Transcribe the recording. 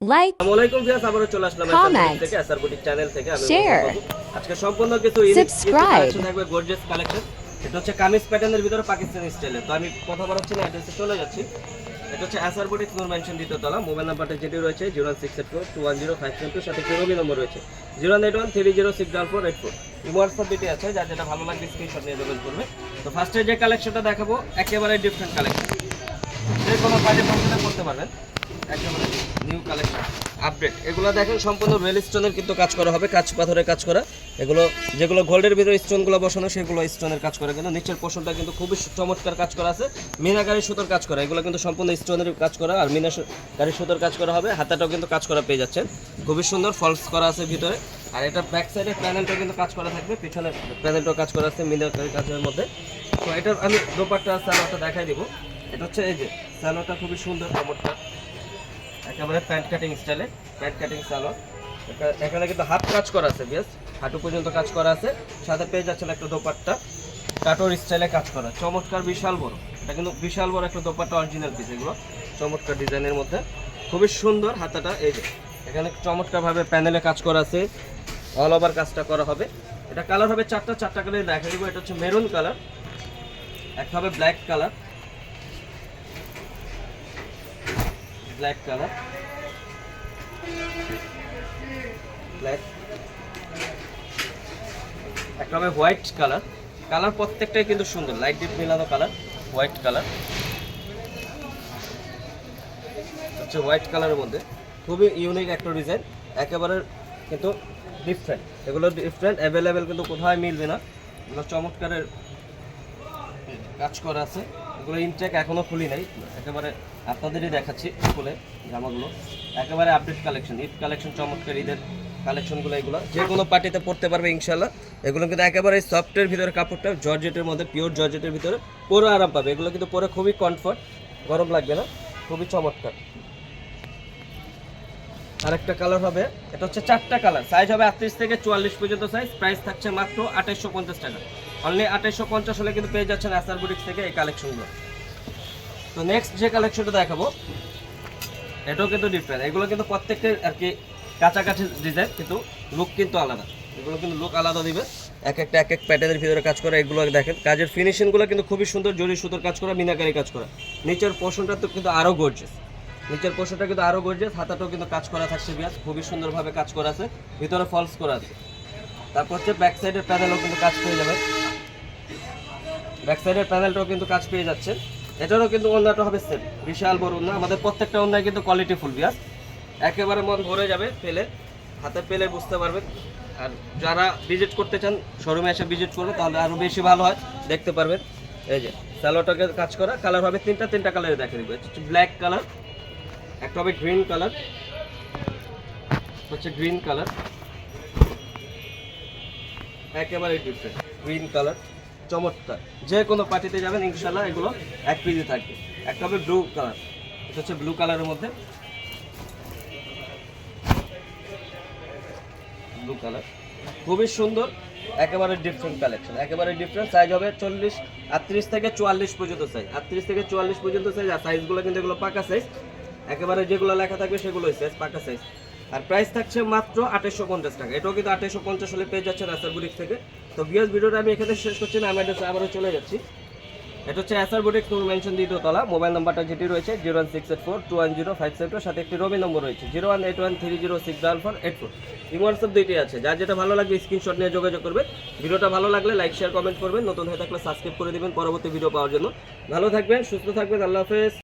like, আসসালামু viewers আবারও চলে আসলাম. থেকে এসআর বুটিক চ্যানেল থেকে। আমি Share. আজকে সম্পূর্ণ কিছু Subscribe. থাকবে গর্জিয়াস কালেকশন এটা হচ্ছে কামিজ প্যাটার্নের ভিতরে পাকিস্তানি স্টাইলে তো আমি কথা না অ্যাড্রেসে চলে যাচ্ছি। এটা হচ্ছে এসআর বুটিক নূর মেনশন দ্বিতীয় মোবাইল নাম্বারটা যেটি রয়েছে zero six eight four two one zero five seven two সাথে রবি নম্বর রয়েছে। Zero eight one three zero six double four eight four WhatsApp দুটি আছে যার যেটা ভালো লাগবে স্ক্রিনশট নিয়ে যোগাযোগ করবে। তো ফার্স্টে যে কালেকশনটা দেখাবো একেবারে ডিফারেন্ট কালেকশন যে কোনো পার্টি ফাংশনে করতে পারবেন। নিউ কালেকশন আপডেট এগুলো দেখেন, সম্পূর্ণ রেল স্টোনের কিন্তু কাজ করা হবে কাজ পাথরের কাজ করা। এগুলো, যেগুলো গোল্ডের ভিতরে স্টোনগুলো বসানো, সেগুলো স্টোনের কাজ করা। কিন্তু নিচের পোর্শনটা কিন্তু খুবই চমৎকার কাজ করা আছে। মিনাকারি সুতোর কাজ করা। এগুলো কিন্তু সম্পূর্ণ স্টোনের কাজ করা, আর মিনাকারি সুতোর কাজ করা হবে। হাতাটাও কিন্তু কাজ করা পেয়ে যাচ্ছেন। খুবই সুন্দর ফলস করা আছে ভিতরে। আর এটা ব্যাক সাইডে প্যানেলটা কিন্তু কাজ করা থাকবে। পিছনে প্যানেলটাও কাজ করা আছে মিনাকারি কাজের মধ্যে। তো এটা আমি দোপারটা স্যালোটা দেখাই দিব। এটা হচ্ছে এই যে স্যালোটা খুবই সুন্দর, চমৎকার। একেবারে প্যান্ট কাটিং স্টাইলে, প্যান্ট কাটিং সালোয়ার। এখানে কিন্তু হাত কাজ করা আছে বেশ হাঁটু পর্যন্ত কাজ করা আছে। সাথে পেয়ে যাচ্ছেন একটা দোপাট্টা। কাটোর স্টাইলে কাজ করা চমৎকার, বিশাল বড়। এটা কিন্তু বিশাল বড় একটা দোপাট্টা অরিজিনাল পিস এগুলো। চমৎকার ডিজাইনের মধ্যে। খুবই সুন্দর হাতাটা, এই যে। এখানে চমৎকারভাবে প্যানেলে কাজ করা আছে। অল ওভার কাজটা করা হবে। এটা কালার হবে চারটা চারটা কালার দেখা দিব। এটা হচ্ছে মেরুন কালার একটা হবে black colour black colour black একটা হবে হোয়াইট কালার কালার প্রত্যেকটাই কিন্তু সুন্দর লাইট ডিপ মিলানো কালার হোয়াইট কালার হচ্ছে হোয়াইট কালারের মধ্যে খুবই ইউনিক একটা ডিজাইন একেবারে কিন্তু ডিফারেন্ট এগুলো ডিফারেন্ট অ্যাভেলেবেল কিন্তু কোথায় মিলবে না। এগুলো চমৎকারের কাজ করা আছে। এগুলো ইনটেক এখনও খুলি নাই, একেবারে আপনাদেরই দেখাচ্ছি খুলে জামাগুলো। একেবারে আপডেট কালেকশন ঈদ কালেকশন চমৎকার ঈদের কালেকশনগুলো এগুলো। যে কোনো পার্টিতে পড়তে পারবে ইনশাল্লাহ এগুলো কিন্তু একেবারে সফটের ভিতরে কাপড়টা, জর্জেটের মধ্যে পিওর জর্জেটের ভিতরে পুরো আরাম পাবে। এগুলো কিন্তু পরে খুবই কমফর্ট গরম লাগবে না, খুবই চমৎকার। আরেকটা কালার হবে, এটা হচ্ছে চারটা কালার সাইজ হবে আটত্রিশ থেকে চুয়াল্লিশ পর্যন্ত সাইজ প্রাইস থাকছে মাত্র আঠাইশশো পঞ্চাশ টাকা। অনলি আঠাইশশো পঞ্চাশ হলে কিন্তু পেয়ে যাচ্ছেন আসার বুটিক্স থেকে এই কালেকশনগুলো তো নেক্সট যে কালেকশনটা দেখাবো, এটাও কিন্তু ডিফারেন্ট এগুলো কিন্তু প্রত্যেকটা আর কি কাছাকাছি ডিজাইন কিন্তু লুক কিন্তু আলাদা। এগুলো কিন্তু লুক আলাদা দিবে। এক একটা, এক এক প্যাটার্নের ভিতরে কাজ করা, এগুলো দেখেন। কাজের ফিনিশিংগুলো কিন্তু খুবই সুন্দর, জরি সুতোর কাজ করা, মিনাকারি কাজ করা। নিচের পোর্শনটা তো কিন্তু আরও গর্জেস নিচের পোর্শনটা কিন্তু আরও গর্জেস হাতাটাও কিন্তু কাজ করা থাকছে বিয়াস। খুবই সুন্দরভাবে কাজ করা আছে। ভিতরে ফলস করা আছে। তারপর হচ্ছে ব্যাক সাইডের প্যানেলও কিন্তু কাজ পেয়ে যাবে ব্যাক সাইডের প্যানেলটাও কিন্তু কাজ পেয়ে যাচ্ছে। এটারও কিন্তু অন্যটা হবে সেম বিশাল বড় অন্য। আমাদের প্রত্যেকটা অন্যায় কিন্তু কোয়ালিটি ফুল বিয়াস একেবারে মন ভরে যাবে পেলে, হাতে পেলে বুঝতে পারবেন। আর যারা ভিজিট করতে চান শোরুমে এসে ভিজিট করবে, তাহলে আরও বেশি ভালো হয়। দেখতে পারবেন। এই যে স্যালোটাকে কাজ করা কালার হবে তিনটা তিনটা কালারে দেখে দিবে ব্ল্যাক কালার একটা হবে গ্রিন কালার হচ্ছে গ্রিন কালার একেবারে ডিফারেন্ট গ্রিন কালার চমৎকার। যে কোনো পার্টিতে যাবেন ইনশাল্লাহ এগুলো এক পিজি থাকবে। একটা হবে ব্লু কালার এটা হচ্ছে ব্লু কালারের মধ্যে। ব্লু কালার খুবই সুন্দর, একেবারে ডিফারেন্ট কালেকশন একেবারে ডিফারেন্ট সাইজ হবে চল্লিশ, আটত্রিশ থেকে চুয়াল্লিশ পর্যন্ত সাইজ আটত্রিশ থেকে চুয়াল্লিশ পর্যন্ত সাইজ আর সাইজগুলো কিন্তু এগুলো পাকা সাইজ একেবারে যেগুলো লেখা থাকবে সেগুলোই সাইজ পাকা সাইজ আর প্রাইস থাকছে মাত্র আঠাশশো পঞ্চাশ টাকা। এটাও কিন্তু আঠাশশো পঞ্চাশ হলে পেয়ে যাচ্ছে রাস্তার বুটিক থেকে। তো বিয়াস ভিডিওটা আমি এখানে শেষ করছি না, আমি আবারও চলে যাচ্ছি। এটা হচ্ছে এসআর বুটিক টুর মেনশন দ্বিতীয় তলা। মোবাইল নাম্বারটা যেটি রয়েছে, zero one six eight four two one zero five seven two সাথে একটি রবি নম্বর রয়েছে, zero one eight one three zero six double four eight four. এই হোয়াটসঅ্যাপ দুইটি আছে। যার যেটা ভালো লাগবে স্ক্রিনশট নিয়ে যোগাযোগ করবে ভিডিওটা ভালো লাগলে লাইক শেয়ার কমেন্ট করবেন। নতুন হয়ে থাকলে সাবস্ক্রাইব করে দিবেন পরবর্তী ভিডিও পাওয়ার জন্য। ভালো থাকবেন, সুস্থ থাকবেন, আল্লাহ হাফেজ।